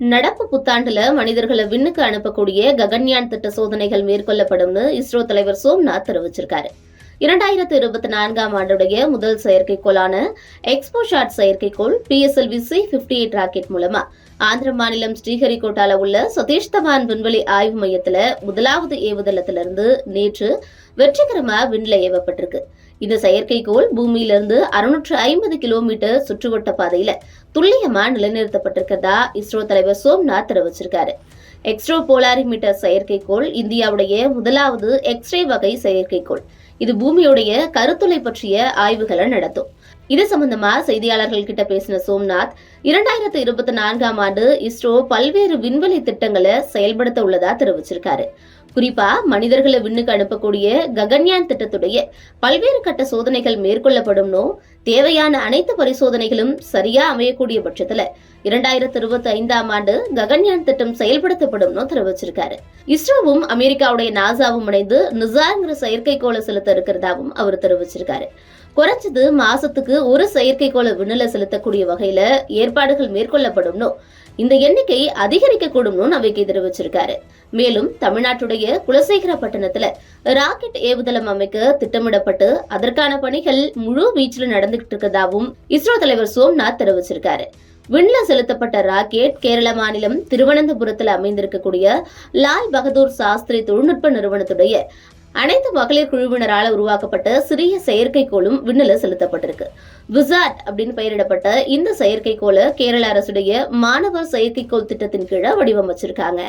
நடப்பு புத்தாண்டுல மனிதர்களை விண்ணுக்கு அனுப்பக்கூடிய ககன்யான் திட்ட சோதனைகள் மேற்கொள்ளப்படும்னு இஸ்ரோ தலைவர் சோம்நாத் தெரிவிச்சிருக்காரு. இரண்டாயிரத்து இருபத்தி நான்காம் ஆண்டுடைய முதல் செயற்கைக்கோளான எக்ஸ்போஷாட் செயற்கைக்கோள் PSLV C fifty eight rocket மூலமா ஆந்திர மாநிலம் ஸ்ரீஹரிகோட்டால உள்ள சதீஷ் தவான் விண்வெளி ஆய்வு மையத்துல முதலாவது ஏவுதளத்திலிருந்து நேற்று வெற்றிகரமா விண்ல ஏவப்பட்டிருக்கு. இந்த செயற்கைக்கோள் பூமியிலிருந்து அறுநூற்று ஐம்பது கிலோமீட்டர் சுற்றுவட்ட பாதையில துல்லியமா நிலைநிறுத்தப்பட்டிருக்கிறதா இஸ்ரோ தலைவர் சோம்நாத் தெரிவிச்சிருக்காரு. எக்ஸ்ட்ரோ போலாரிமீட்டர் செயற்கைக்கோள் இந்தியாவுடைய முதலாவது எக்ஸ்ரே வகை செயற்கைக்கோள். இது பூமியுடைய கருத்துளை பற்றிய ஆய்வுகளை நடத்தும். இது சம்பந்தமா செய்தியாளர்கள் கிட்ட பேசின சோம்நாத் இரண்டாயிரத்தி இருபத்தி நான்காம் ஆண்டு இஸ்ரோ பல்வேறு விண்வெளி திட்டங்களை செயல்படுத்த உள்ளதா தெரிவிச்சிருக்காரு. குறிப்பா மனிதர்களை விண்ணுக்கு அனுப்பக்கூடிய ககன்யான் திட்டத்துடைய பல்வேறு கட்ட சோதனைகள் மேற்கொள்ளப்படும்னோ தேவையான அனைத்து பரிசோதனைகளும் சரியா அமையக்கூடிய பட்சத்துல இரண்டாயிரத்தி இருபத்தி ஐந்தாம் ஆண்டு ககன்யான் திட்டம் செயல்படுத்தப்படும்னு தெரிவிச்சிருக்காரு. இஸ்ரோவும் அமெரிக்காவுடைய நாசாவும் இணைந்து நிசாங்கிற செயற்கைக்கோளை செலுத்த இருக்கிறதாவும் அவர் தெரிவிச்சிருக்காரு. குறைஞ்சது மாசத்துக்கு ஒரு செயற்கைக்கோளை விண்ணில செலுத்தக்கூடிய வகையில ஏற்பாடுகள் மேற்கொள்ளப்படும்னு. இந்த எண்ணிக்கை அதிகரிக்கக்கூடும்னு நம்பிக்கை தெரிவிச்சிருக்காரு. மேலும் தமிழ்நாட்டுடைய குலசேகர பட்டணத்துல ராக்கெட் ஏவுதளம் அமைக்க திட்டமிடப்பட்டு அதற்கான பணிகள் முழு வீச்சில் நடந்துகிட்டு இருக்கதாவும் இஸ்ரோ தலைவர் சோம்நாத் தெரிவிச்சிருக்காரு. விண்ல செலுத்தப்பட்ட ராக்கெட் கேரள மாநிலம் திருவனந்தபுரத்தில் அமைந்திருக்கக்கூடிய லால் பகதூர் சாஸ்திரி தொழில்நுட்ப நிறுவனத்துடைய அனைத்து மகளிர் குழுவினரால் உருவாக்கப்பட்ட சிறிய செயற்கைக்கோளும் விண்ணில செலுத்தப்பட்டிருக்கு. விசாட் அப்படின்னு பெயரிடப்பட்ட இந்த செயற்கைக்கோளை கேரள அரசுடைய மாணவர் செயற்கைக்கோள் திட்டத்தின் கீழே வடிவமைச்சிருக்காங்க.